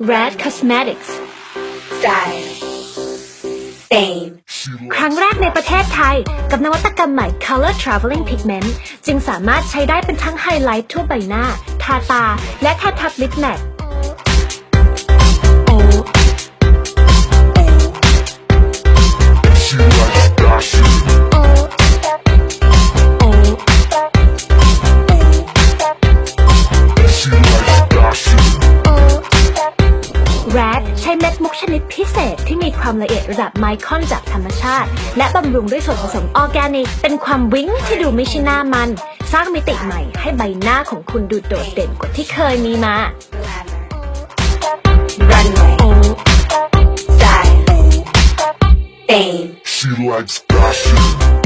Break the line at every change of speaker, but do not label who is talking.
Rad Cosmetics
style, fame,
ครั้งแรกในประเทศไทย กับนวัตกรรมใหม่ Color Traveling Pigment จึงสามารถใช้ได้เป็นทั้งไฮไลท์ทั่วใบหน้า ทาตา และแค่ทับลิปแมท Rad ใช้เม็ดมุกชนิดพิเศษที่มีความละเอียดระดับไมครอนจากธรรมชาติ และบำรุงด้วยส่วนผสมออร์แกนิก เป็นความวิ้งที่ดูไม่ใช่หน้ามัน สร้างมิติใหม่ให้ใบหน้าของคุณดูโดดเด่นกว่าที่เคยมีมา
runway, style, fame,
She likes fashion.